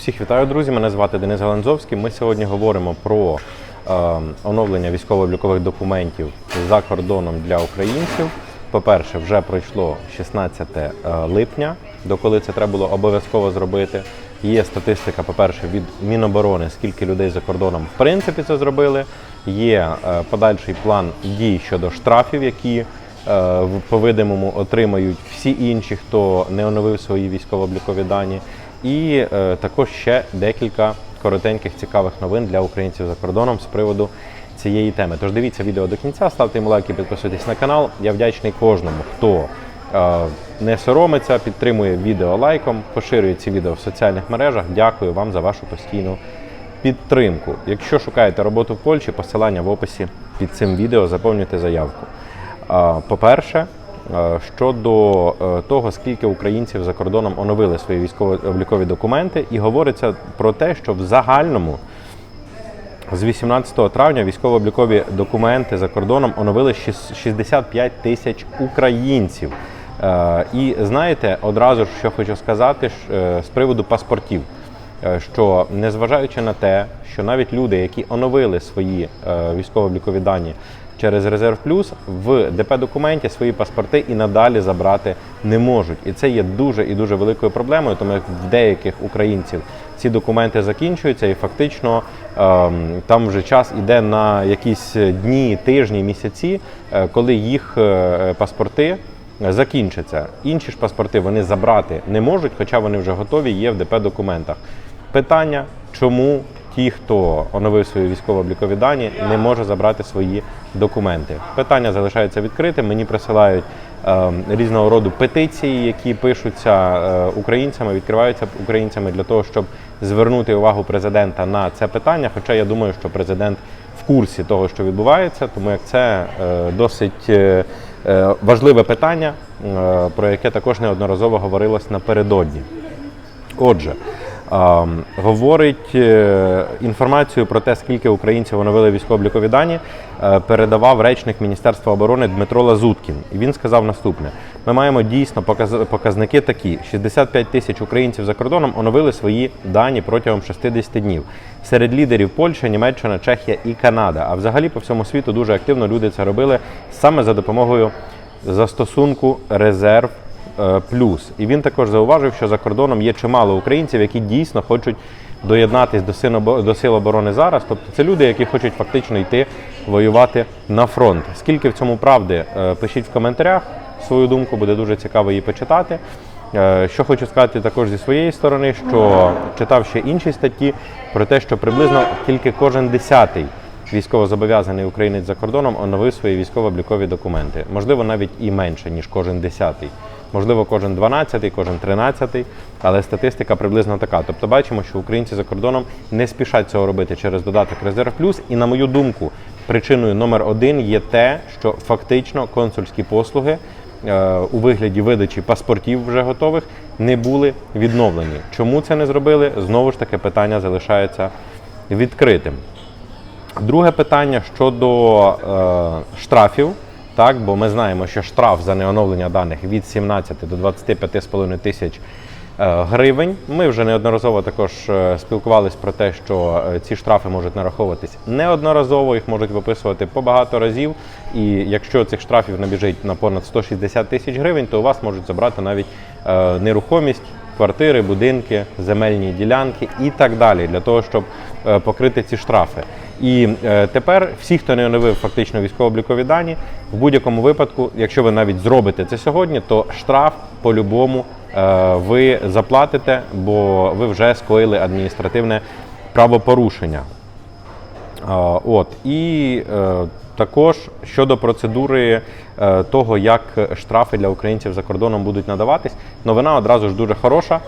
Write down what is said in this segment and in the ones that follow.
Всіх вітаю, друзі. Мене звати Денис Галанзовський. Ми сьогодні говоримо про е, оновлення військово-облікових документів за кордоном для українців. По-перше, вже пройшло 16 е, липня, доколи це треба було обов'язково зробити. Є статистика, по-перше, від Міноборони, скільки людей за кордоном в принципі це зробили. Є е, подальший план дій щодо штрафів, які е, в- по-видимому отримають всі інші, хто не оновив свої військово-облікові дані. І е, також ще декілька коротеньких цікавих новин для українців за кордоном з приводу цієї теми. Тож дивіться відео до кінця, ставте йому лайки, підписуйтесь на канал. Я вдячний кожному, хто е, не соромиться, підтримує відео лайком, поширює ці відео в соціальних мережах. Дякую вам за вашу постійну підтримку. Якщо шукаєте роботу в Польщі, посилання в описі під цим відео, заповнюйте заявку. А, По-перше, е, щодо е, того, скільки українців за кордоном оновили свої військово-облікові документи, і говориться про те, що в загальному з 18 травня військово-облікові документи за кордоном оновили 65 тисяч українців. Е, І знаєте, одразу ж що хочу сказати е, з приводу паспортів, е, що незважаючи на те, що навіть люди, які оновили свої е, військово-облікові дані через резерв плюс, в ДП документі свої паспорти і надалі забрати не можуть. І це є дуже і дуже великою проблемою, тому як в деяких українців ці документи закінчуються, і фактично ем, там вже час іде на якісь дні, тижні, місяці, е, коли їх е, паспорти закінчаться. Інші ж паспорти вони забрати не можуть, хоча вони вже готові, є в ДП документах. Питання, чому ті, хто оновив свої військово-облікові дані, не може забрати свої документи. Питання залишається відкритим. Мені присилають е, різного роду петиції, які пишуться е, українцями, відкриваються українцями для того, щоб звернути увагу президента на це питання. Хоча я думаю, що президент в курсі того, що відбувається, тому як це е, досить е, е, важливе питання, е, про яке також неодноразово говорилось напередодні. Отже, говорить е, інформацію про те, скільки українців оновили військово-облікові дані, е, передавав речник Міністерства оборони Дмитро Лазуткін. І він сказав наступне: ми маємо дійсно показ- показники такі: 65 тисяч українців за кордоном оновили свої дані протягом 60 днів. Серед лідерів Польща, Німеччина, Чехія і Канада. А взагалі по всьому світу дуже активно люди це робили саме за допомогою застосунку резерв плюс. І він також зауважив, що за кордоном є чимало українців, які дійсно хочуть доєднатись до сил, до сил оборони зараз. Тобто це люди, які хочуть фактично йти воювати на фронт. Скільки в цьому правди, е, пишіть в коментарях свою думку, буде дуже цікаво її почитати. Е, Що хочу сказати також зі своєї сторони, що читав ще інші статті про те, що приблизно тільки кожен десятий військовозобов'язаний українець за кордоном оновив свої військово-облікові документи. Можливо, навіть і менше, ніж кожен десятий. Можливо, кожен дванадцятий, кожен тринадцятий, але статистика приблизно така. Тобто бачимо, що українці за кордоном не спішать цього робити через додаток Резерв Плюс. І, на мою думку, причиною номер один є те, що фактично консульські послуги е, у вигляді видачі паспортів вже готових не були відновлені. Чому це не зробили? Знову ж таки, питання залишається відкритим. Друге питання щодо е, штрафів. Так, бо ми знаємо, що штраф за неоновлення даних від 17 до 25,5 тисяч е, гривень. Ми вже неодноразово також е, спілкувались про те, що е, ці штрафи можуть нараховуватись неодноразово, їх можуть виписувати по багато разів. І якщо цих штрафів набіжить на понад 160 тисяч гривень, то у вас можуть забрати навіть нерухомість, квартири, будинки, земельні ділянки і так далі, для того, щоб покрити ці штрафи. І е, тепер всі, хто не оновив фактично військово-облікові дані, в будь-якому випадку, якщо ви навіть зробите це сьогодні, то штраф по-любому е, ви заплатите, бо ви вже скоїли адміністративне правопорушення. А, От і е, також щодо процедури е, того, як штрафи для українців за кордоном будуть надаватись, новина одразу ж дуже хороша.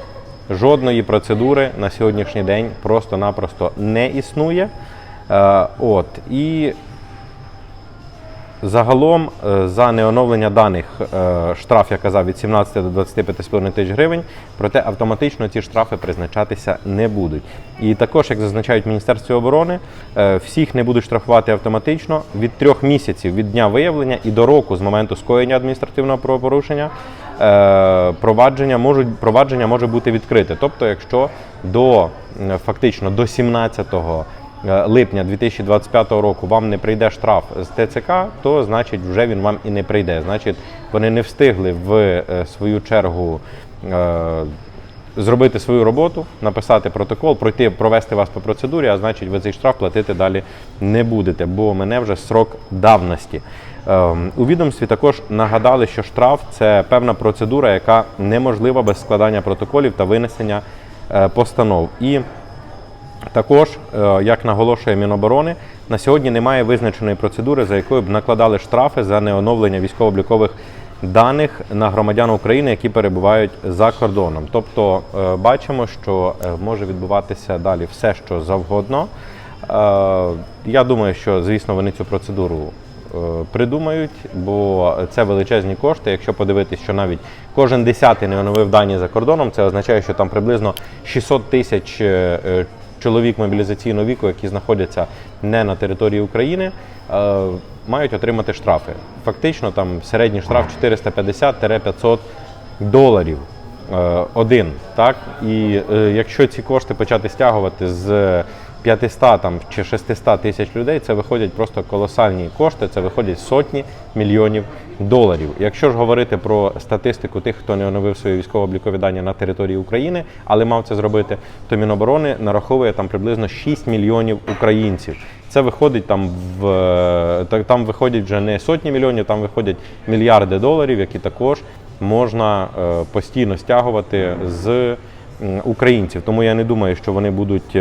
Жодної процедури на сьогоднішній день просто-напросто не існує. Е, от і Загалом е, за неоновлення даних е, штраф, я казав, від 17 до 25,5 тисяч гривень, проте автоматично ці штрафи призначатися не будуть. І також, як зазначають в Міністерстві оборони, всіх не будуть штрафувати автоматично від трьох місяців від дня виявлення і до року з моменту скоєння адміністративного правопорушення. Провадження можуть провадження може бути відкрите. Тобто, якщо до фактично до 17 е, липня 2025 року вам не прийде штраф з ТЦК, то значить вже він вам і не прийде. Значить, вони не встигли в е, свою чергу. е, Зробити свою роботу, написати протокол, пройти, провести вас по процедурі, а значить, ви цей штраф платити далі не будете, бо мене вже срок давності. Ем, У відомстві також нагадали, що штраф це певна процедура, яка неможлива без складання протоколів та винесення е, постанов. І також, е, як наголошує Міноборони, на сьогодні немає визначеної процедури, за якою б накладали штрафи за неоновлення військово-облікових даних на громадян України, які перебувають за кордоном. Тобто е, бачимо, що е, може відбуватися далі все, що завгодно. Я думаю, що звісно вони цю процедуру придумають, бо це величезні кошти. Якщо подивитись, що навіть кожен десятий не оновив дані за кордоном, це означає, що там приблизно 600 тисяч чоловік мобілізаційного віку, які знаходяться не на території України, е, мають отримати штрафи. Фактично, там середній штраф 450-500 доларів е, один. Так? І е, якщо ці кошти почати стягувати з 500 там, чи 600 тисяч людей, це виходять просто колосальні кошти, це виходять сотні мільйонів доларів. Якщо ж говорити про статистику тих, хто не оновив свої військово-облікові на території України, але мав це зробити, то Міноборони нараховує там приблизно 6 мільйонів українців. Це виходить там в е, та- там виходять вже не сотні мільйонів, там виходять мільярди доларів, які також можна е, постійно стягувати з українців. Тому я не думаю, що вони будуть.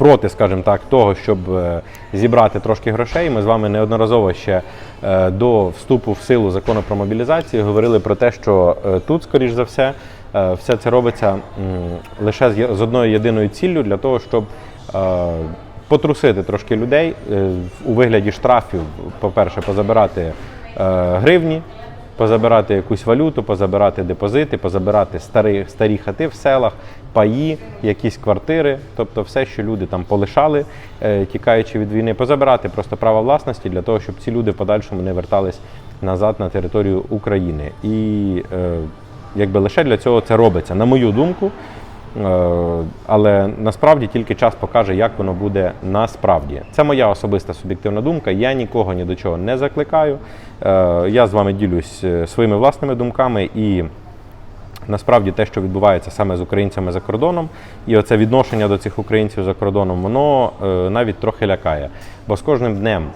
Проти, скажімо так, того, щоб е, зібрати трошки грошей. Ми з вами неодноразово ще е, до вступу в силу закону про мобілізацію говорили про те, що е, тут, скоріш за все, все це робиться лише з одною єдиною ціллю для того, щоб потрусити трошки людей у вигляді штрафів, по-перше, позабирати е, гривні позабирати якусь валюту, позабирати депозити, позабирати старі, старі хати в селах, паї, якісь квартири, тобто все, що люди там полишали, е, тікаючи від війни, позабирати просто право власності для того, щоб ці люди в подальшому не вертались назад на територію України. І е, якби лише для цього це робиться, на мою думку. Е, Але насправді тільки час покаже, як воно буде насправді. Це моя особиста суб'єктивна думка. Я нікого ні до чого не закликаю. Е, Я з вами ділюсь е, своїми власними думками і насправді те, що відбувається саме з українцями за кордоном, і оце відношення до цих українців за кордоном, воно е, навіть трохи лякає. Бо з кожним днем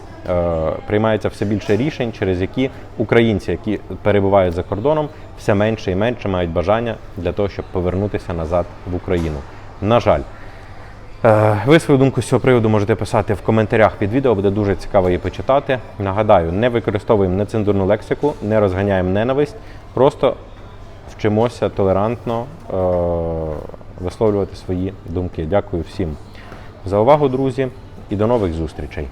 приймається все більше рішень, через які українці, які перебувають за кордоном, все менше і менше мають бажання для того, щоб повернутися назад в Україну. На жаль. Е, Ви свою думку з цього приводу можете писати в коментарях під відео, буде дуже цікаво її почитати. Нагадаю, не використовуємо нецензурну лексику, не розганяємо ненависть, просто вчимося толерантно е, висловлювати свої думки. Дякую всім за увагу, друзі, і до нових зустрічей.